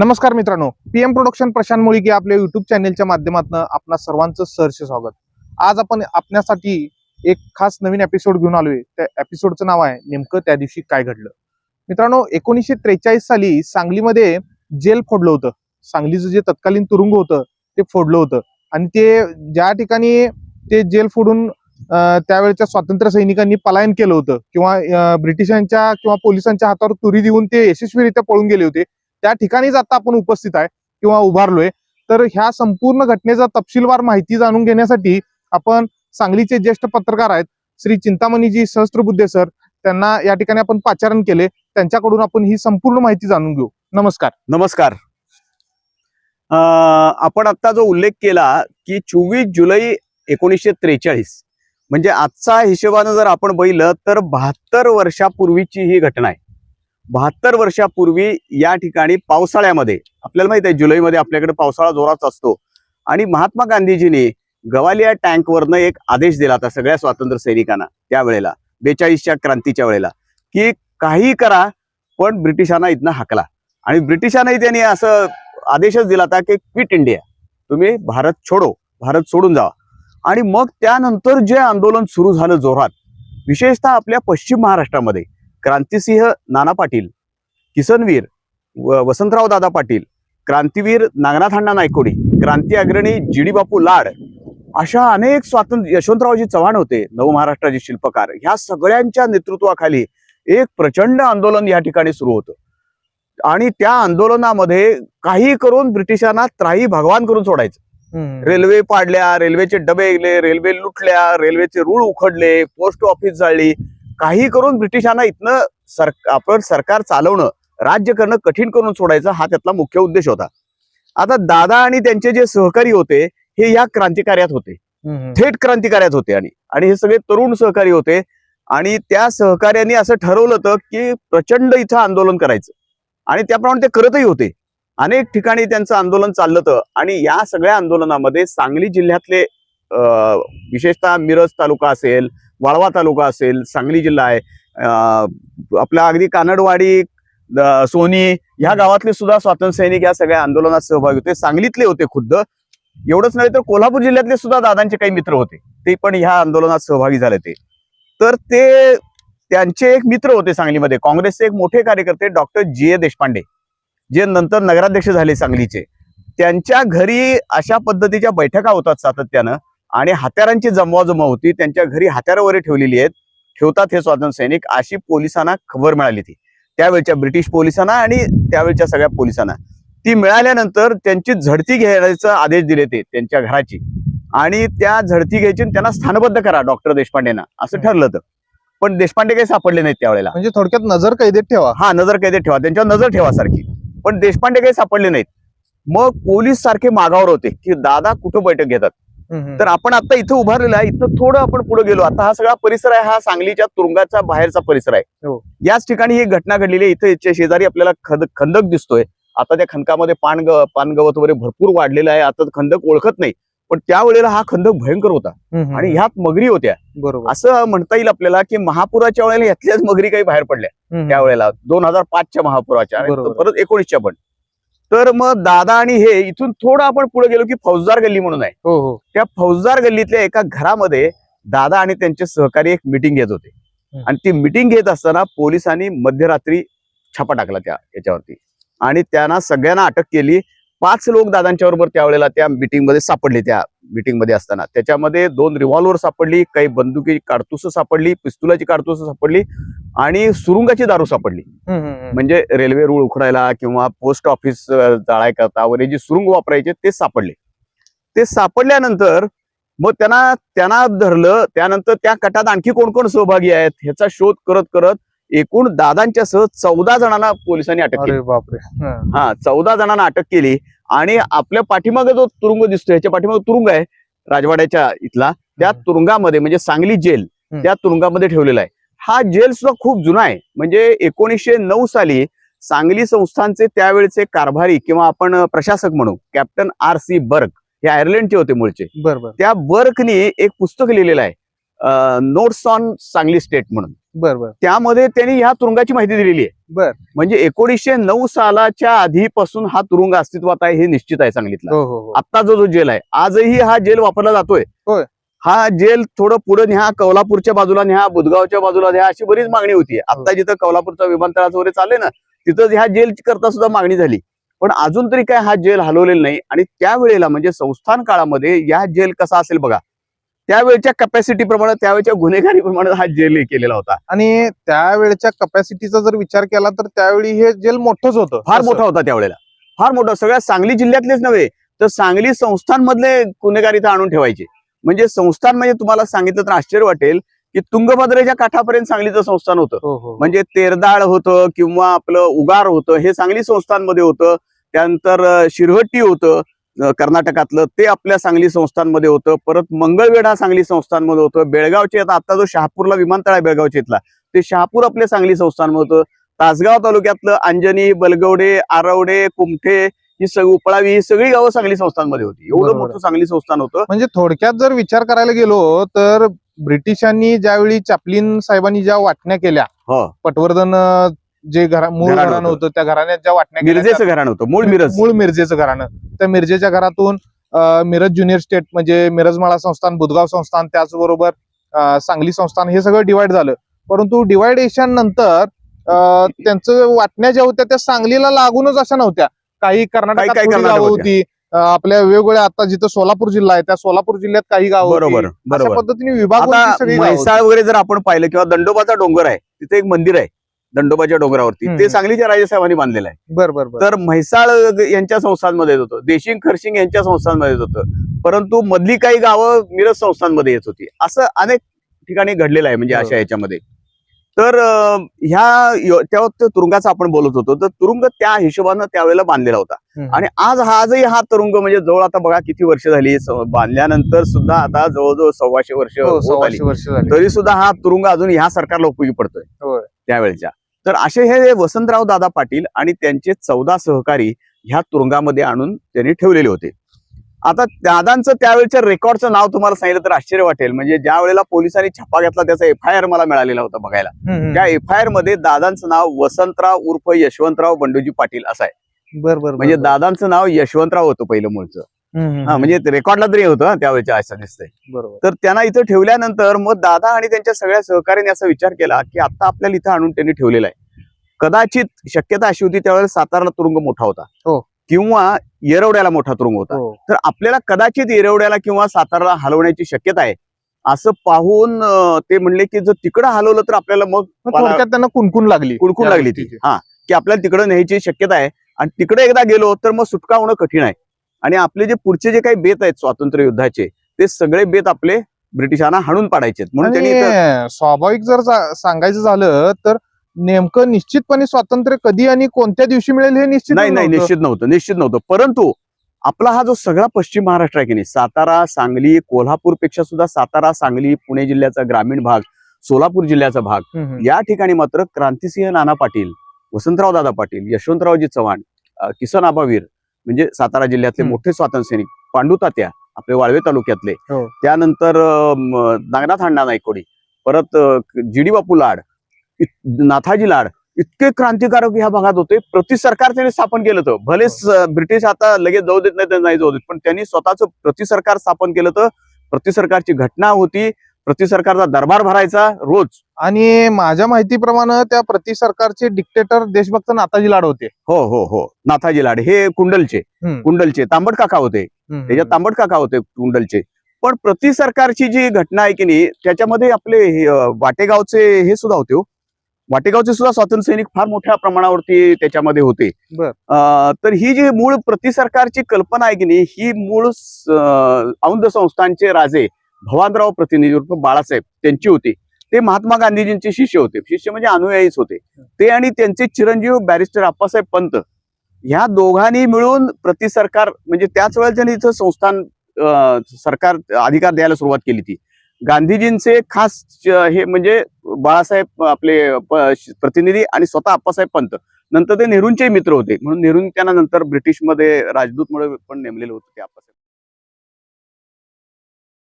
नमस्कार मित्रांनो PM production Prashant मुळीके आपल्या युट्यूब चॅनेलच्या माध्यमातून आपणा सर्वांचं सहर्ष स्वागत. आज आपण आपल्यासाठी एक खास नवीन एपिसोड घेऊन आलोय. त्या एपिसोडचं नाव आहे नेमकं त्या दिवशी काय घडलं? मित्रांनो एकोणीसशे त्रेचाळीस साली सांगलीमध्ये जेल फोडलं होतं. सांगलीचं जे तत्कालीन तुरुंग होतं ते फोडलं होतं. आणि ते ज्या ठिकाणी ते जेल फोडून त्यावेळेच्या त्यावेळच्या स्वातंत्र्य सैनिकांनी पलायन केलं होतं किंवा ब्रिटिशांच्या किंवा पोलिसांच्या हातावर तुरी देऊन ते यशस्वीरित्या पळून गेले होते त्या ठिकाणीच आता आपण उपस्थित आहे किंवा उभारलोय. तर ह्या संपूर्ण घटनेचा तपशीलवार माहिती जाणून घेण्यासाठी आपण सांगलीचे ज्येष्ठ पत्रकार आहेत श्री चिंतामणीजी सहस्त्रबुद्धे सर त्यांना या ठिकाणी आपण पाचारण केले. त्यांच्याकडून आपण ही संपूर्ण माहिती जाणून घेऊ. नमस्कार. नमस्कार. आपण आता जो उल्लेख केला की चोवीस जुलै एकोणीसशे त्रेचाळीस म्हणजे आजचा हिशोबानं जर आपण बघितलं तर बहात्तर वर्षापूर्वीची ही घटना आहे. बहात्तर वर्षापूर्वी या ठिकाणी पावसाळ्यामध्ये आपल्याला माहीत आहे जुलैमध्ये आपल्याकडे पावसाळा जोरात असतो. आणि महात्मा गांधीजींनी गवालिया टँकवरनं एक आदेश दिला होता सगळ्या स्वातंत्र्य सैनिकांना त्यावेळेला बेचाळीसच्या क्रांतीच्या वेळेला की काही करा पण ब्रिटिशांना इथनं हाकला. आणि ब्रिटिशांनाही त्यांनी असं आदेशच दिला होता की क्विट इंडिया तुम्ही भारत छोडो भारत सोडून जावा. आणि मग त्यानंतर जे आंदोलन सुरू झालं जोरात विशेषतः आपल्या पश्चिम महाराष्ट्रामध्ये क्रांतिसिंह नाना पाटील किसनवीर वसंतराव दादा पाटील क्रांतीवीर नागनाथ अण्णा नायकोडी क्रांती अग्रणी जी डी बापू लाड अशा अनेक स्वातंत्र्य यशवंतरावजी चव्हाण होते नवमहाराष्ट्राचे शिल्पकार. ह्या सगळ्यांच्या नेतृत्वाखाली एक प्रचंड आंदोलन या ठिकाणी सुरू होतं. आणि त्या आंदोलनामध्ये काही करून ब्रिटिशांना त्राही भगवान करून सोडायचं. रेल्वे पाडल्या रेल्वेचे डबे गेले रेल्वे लुटल्या रेल्वेचे रूळ उखडले पोस्ट ऑफिस जाळली काही करून ब्रिटिशांना इथनं सर आपण सरकार चालवणं राज्य करणं कठीण करून सोडायचं हा त्यातला मुख्य उद्देश होता. आता दादा आणि त्यांचे जे सहकारी होते हे या क्रांतिकार्यात होते. थेट क्रांतिकार्यात होते आणि आणि हे सगळे तरुण सहकारी होते आणि त्या सहकार्यांनी असं ठरवलं होतं की प्रचंड इथं आंदोलन करायचं. आणि त्याप्रमाणे ते करतही होते. अनेक ठिकाणी त्यांचं आंदोलन चाललं होतं आणि या सगळ्या आंदोलनामध्ये सांगली जिल्ह्यातले विशेषतः मिरज तालुका असेल वाळवा तालुका असेल सांगली जिल्हा आहे. आपला अगदी कानडवाडी सोनी ह्या गावातले सुद्धा स्वातंत्र्य सैनिक या सगळ्या आंदोलनात सहभागी होते सांगलीतले होते खुद्द. एवढंच नव्हे तर कोल्हापूर जिल्ह्यातले सुद्धा दादांचे काही मित्र होते ते पण ह्या आंदोलनात सहभागी झाले ते. तर ते त्यांचे एक मित्र होते सांगलीमध्ये काँग्रेसचे एक मोठे कार्यकर्ते डॉक्टर जी ए देशपांडे जे नंतर नगराध्यक्ष झाले सांगलीचे. त्यांच्या घरी अशा पद्धतीच्या बैठका होतात सातत्यानं. आणि हत्यारांची जमवाजमव होती. त्यांच्या घरी हत्यारं वगैरे ठेवलेली आहेत. ठेवतात हे स्वातंत्र्य सैनिक. अशी पोलिसांना खबर मिळाली ती त्यावेळच्या ब्रिटिश पोलिसांना आणि त्यावेळच्या सगळ्या पोलिसांना. ती मिळाल्यानंतर त्यांची झडती घ्यायचा आदेश दिले ते त्यांच्या घराची. आणि त्या झडती घ्यायची त्यांना स्थानबद्ध करा डॉक्टर देशपांडेंना. असं. ठरलं होतं. पण देशपांडे काही सापडले नाहीत त्यावेळेला. म्हणजे थोडक्यात नजर कैदेत ठेवा. हा नजर कैदेत ठेवा. त्यांच्यावर नजर ठेवा सारखी. पण देशपांडे काही सापडले नाहीत. मग पोलीस सारखे मागावर होते की दादा कुठं बैठक घेतात? तर आपण आता इथं उभारलेलं आहे इथं थोडं आपण पुढे गेलो. आता हा सगळा परिसर आहे हा सांगलीच्या तुरुंगाचा बाहेरचा परिसर आहे. हो. याच ठिकाणी ही घटना घडलेली आहे. इथं याच्या शेजारी आपल्याला खंद खंदक दिसतोय. आता त्या खंदकामध्ये पान पानगवत वगैरे भरपूर वाढलेलं आहे. आता खंदक ओळखत नाही. पण त्यावेळेला हा खंदक भयंकर होता. आणि ह्यात मगरी होत्या. बरोबर. असं म्हणता येईल आपल्याला की महापुराच्या वेळेला यातल्याच मगरी काही बाहेर पडल्या. त्यावेळेला दोन हजार पाचच्या महापुराच्या. परत एकोणीसच्या पण. तर मग दादा आणि हे इथून थोडं आपण पुढे गेलो की फौजदार गल्ली म्हणून आहे. हो हो. त्या फौजदार गल्लीतल्या एका घरामध्ये दादा आणि त्यांचे सहकारी एक मिटिंग घेत होते. आणि ती मिटिंग घेत असताना पोलिसांनी मध्यरात्री छापा टाकला त्या याच्यावरती. आणि त्यांना सगळ्यांना अटक केली. पाच लोक दादांच्या बरोबर त्यावेळेला त्या मिटिंगमध्ये सापडले त्या मिटिंगमध्ये असताना. त्याच्यामध्ये दोन रिव्हॉल्वर सापडली काही बंदुकी काडतुस सापडली पिस्तुलाची काडतुस सापडली आणि सुरुंगाची दारू सापडली. म्हणजे रेल्वे रूळ उखडायला किंवा पोस्ट ऑफिस जाळाय करता वगैरे जे सुरुंग वापरायचे ते सापडले. ते सापडल्यानंतर मग त्यांना त्यांना धरलं त्यानंतर त्या कटात आणखी कोण कोण सहभागी आहेत ह्याचा शोध करत करत एकूण दादांच्या सह चौदा जणांना पोलिसांनी अटक केली. अरे बापरे. हा. चौदा जणांना अटक केली आणि आपल्या पाठीमागे जो तुरुंग दिसतोय ह्याच्या पाठीमागे तुरुंग आहे राजवाड्याच्या इथला. त्या. तुरुंगामध्ये म्हणजे सांगली जेल. त्या तुरुंगामध्ये ठेवलेला आहे. हा जेल सुद्धा खूप जुना आहे. म्हणजे एकोणीसशे नऊ साली सांगली संस्थानचे त्यावेळचे कारभारी किंवा आपण प्रशासक म्हणू कॅप्टन आर सी बर्ग हे आयर्लंडचे होते मूळचे. बर बर. त्या बर्कनी एक पुस्तक लिहिलेलं आहे नोट्स ऑन सांगली स्टेट म्हणून. बर बर. त्यामध्ये त्यांनी ह्या तुरुंगाची माहिती दिलेली आहे. बर. म्हणजे एकोणीसशे नऊ सालाच्या आधीपासून हा तुरुंग अस्तित्वात आहे हे निश्चित आहे सांगितलं. हो हो हो. आता जो जो जेल आहे आजही हा जेल वापरला जातोय. हा जेल थोडं पुढे न्या कौलापूरच्या बाजूला न्या बुधगावच्या बाजूला न्या अशी बरीच मागणी होती. आता जिथं कौलापूरचा विमानतळाचं वगैरे चालले ना तिथं ह्या जेल करता सुद्धा मागणी झाली. पण अजून तरी काय हा जेल हलवलेला नाही. आणि त्यावेळेला म्हणजे संस्थान काळामध्ये या जेल कसा असेल बघा त्यावेळच्या कॅपॅसिटी प्रमाणे त्यावेळच्या गुन्हेगारी प्रमाणे हा जेल केलेला होता. आणि त्यावेळेच्या कपॅसिटीचा जर विचार केला तर त्यावेळी हे जेल मोठंच होतं. फार. मोठा होता त्यावेळेला. फार मोठा. सगळ्या सांगली जिल्ह्यातलेच नव्हे तर सांगली संस्थांमधले गुन्हेगार आणून ठेवायचे. म्हणजे संस्थान म्हणजे तुम्हाला सांगितलं तर आश्चर्य वाटेल की तुंगभद्रेच्या काठापर्यंत सांगलीचं संस्थान होतं. हो हो. म्हणजे तेरदाळ होतं किंवा आपलं उगार होतं हे सांगली संस्थांमध्ये होतं. त्यानंतर शिरहट्टी होतं. कर्नाटकातलं ते आपल्या सांगली संस्थांमध्ये होतं. परत मंगळवेढा सांगली संस्थांमध्ये होतं. बेळगावचे आता आता जो शहापूरला विमानतळ आहे बेळगावच्या इथला ते शहापूर आपल्या सांगली संस्थांमध्ये होतं. तासगाव तालुक्यातलं अंजनी बलगवडे आरवडे कुमठे ही सगळी उपळावी ही सगळी गावं सांगली संस्थांमध्ये होती. एवढं. मोठं सांगली संस्थान होतं. म्हणजे थोडक्यात जर विचार करायला गेलो तर ब्रिटिशांनी ज्यावेळी चॅपलिन साहेबांनी ज्या वाटण्या केल्या हो. पटवर्धन जे घरा मूळ घराणं घराणं होतं. त्या घराण्यात ज्या वाटण्या केल्या मिरजेचं घराणं होतं. मूळ मिरज. मूळ मिरजेचं घराणं. त्या मिरजेच्या घरातून अं, मिरज ज्युनियर स्टेट म्हणजे मिरजमाळा संस्थान बुधगाव संस्थान त्याचबरोबर अं, सांगली संस्थान हे सगळं डिवाइड झालं. परंतु डिवायडेशन नंतर अं, त्यांचं वाटण्या ज्या होत्या त्या सांगलीला लागूनच अशा नव्हत्या. काही कर्नाटकात काही थोडी गावं होत्या. होती. अं, आपल्या वेगवेगळ्या आता जिथं सोलापूर जिल्हा आहे त्या सोलापूर जिल्ह्यात काही गावं. बरोबर अशा बरोबर पद्धतीने विभाग आता म्हैसाळ वगैरे जर आपण पाहिलं किंवा दंडोबाचा डोंगर आहे तिथे एक मंदिर आहे. दंडोबाच्या डोंगरावरती. ते सांगलीच्या राजेसाहेबांनी बांधलेलं आहे. बर बर बर. तर म्हैसाळ यांच्या संस्थांमध्ये येत होतं. देशिंग खरशिंग यांच्या संस्थांमध्ये येत होतं. परंतु मधली काही गावं मिरज संस्थांमध्ये येत होती. असं अनेक ठिकाणी घडलेलं आहे म्हणजे अशा बरोबर. याच्यामध्ये. तर ह्या तेव्हा तुरुंगाचं आपण बोलत होतो. तर तुरुंग त्या हिशोबानं त्यावेळेला बांधलेला होता. आणि आज हा आजही हा तुरुंग म्हणजे जवळ आता बघा किती वर्ष झाली. बांधल्यानंतर सुद्धा आता जवळजवळ सव्वाशे वर्ष हो, तरी सुद्धा हा तुरुंग अजून ह्या सरकारला उपयोगी पडतोय. त्यावेळेच्या. तर असे हे वसंतराव दादा पाटील आणि त्यांचे चौदा सहकारी ह्या तुरुंगामध्ये आणून त्यांनी ठेवलेले होते. आता दादांचं त्यावेळेच्या रेकॉर्डचं नाव तुम्हाला सांगितलं तर आश्चर्य वाटेल. म्हणजे ज्या वेळेला पोलिसांनी छापा घेतला त्याचा एफ आय आर मला मिळालेला होता बघायला. त्या एफ आय आरमध्ये दादांचं नाव वसंतराव उर्फ यशवंतराव बंडूजी पाटील असं आहे. बर बर म्हणजे. दादांचं नाव यशवंतराव होतं पहिलं मूळचं. हा म्हणजे रेकॉर्डला तरी होतं त्यावेळेच्या असं दिसतंय बरोबर. तर त्यांना इथं ठेवल्यानंतर मग दादा आणि त्यांच्या सगळ्या सहकार्याने असा विचार केला की आता आपल्याला इथं आणून त्यांनी ठेवलेला आहे. कदाचित शक्यता अशी होती त्यावेळेस सातारला तुरुंग मोठा होता. हो. किंवा येरवड्याला मोठा तुरुंग होता. हो. तर आपल्याला कदाचित येरवड्याला किंवा सातारला हलवण्याची शक्यता आहे. असं पाहून ते म्हणले की जर तिकडं हलवलं तर आपल्याला मग त्यांना कुणकुण लागली कुणकुण लागली ती. हा की आपल्याला तिकडं न्यायची शक्यता आहे. आणि तिकडे एकदा गेलो तर मग सुटका होणं कठीण आहे. आणि आपले जे पुढचे जे काही बेत आहेत स्वातंत्र्य युद्धाचे ते सगळे बेत आपले ब्रिटिशांना हाणून पाडायचे म्हणून त्यांनी स्वाभाविक जर सांगायचं झालं तर नेमकं निश्चितपणे स्वातंत्र्य कधी आणि कोणत्या दिवशी मिळेल हे निश्चित नाही नाही निश्चित नव्हतं निश्चित नव्हतं. परंतु आपला हा जो सगळा पश्चिम महाराष्ट्र आहे की नाही सातारा सांगली कोल्हापूरपेक्षा सुद्धा सातारा सांगली पुणे जिल्ह्याचा ग्रामीण भाग सोलापूर जिल्ह्याचा भाग या ठिकाणी मात्र क्रांतिसिंह नाना पाटील वसंतराव दादा पाटील यशवंतरावजी चव्हाण किसन आबा वीर म्हणजे सातारा जिल्ह्यातले. मोठे स्वातंत्र्य सैनिक पांडू तात्या आपले वाळवे तालुक्यातले हो. त्यानंतर नागनाथ अण्णा नायकोडी परत जीडी बापू लाड नाथाजी लाड इतके क्रांतिकारक ह्या भागात होते प्रति सरकार त्यांनी स्थापन केलं होतं भले स- ब्रिटिश आता लगेच जाऊ देत नाही जाऊ देत पण त्यांनी स्वतःच प्रति सरकार स्थापन केलं होतं प्रति सरकारची घटना होती प्रति सरकारचा दरबार भरायचा रोज. आणि माझ्या माहितीप्रमाणे त्या प्रति सरकारचे डिक्टेटर देशभक्त नाताजी लाड होते. हो हो हो. नाथाजी लाड. हे कुंडलचे. हम्म. कुंडलचे. तांबट काका होते. हम्म. त्याच्यात तांबट काका होते कुंडलचे. पण प्रति सरकारची जी घटना आहे की नाही त्याच्यामध्ये आपले हे, अं, वाटेगावचे हे सुद्धा होते हो. वाटेगावचे सुद्धा स्वातंत्र्य सैनिक फार मोठ्या प्रमाणावरती त्याच्यामध्ये होते. बर. अं, तर ही जी मूळ प्रति सरकारची कल्पना आहे की नाही ही मूळ स- अं, औंध संस्थानचे राजे भवानराव प्रतिनिधी उर्फ बाळासाहेब त्यांची होती. ते महात्मा गांधीजींचे शिष्य होते. शिष्य म्हणजे अनुयायीच होते. ते आणि त्यांचे चिरंजीव बॅरिस्टर आप्पासाहेब पंत ह्या दोघांनी मिळून प्रति सरकार म्हणजे त्याच वेळेला त्यांनी इथं संस्थान अं, सरकार अधिकार द्यायला सुरुवात केली ती. गांधीजींचे खास हे म्हणजे बाळासाहेब आपले प्रतिनिधी आणि स्वतः आप्पासाहेब पंत. नंतर ते नेहरूंचे मित्र होते. म्हणून नेहरूंनी त्यांना नंतर ब्रिटिशमध्ये राजदूत म्हणून पण नेमलेले होते ते आप्पासाहेब.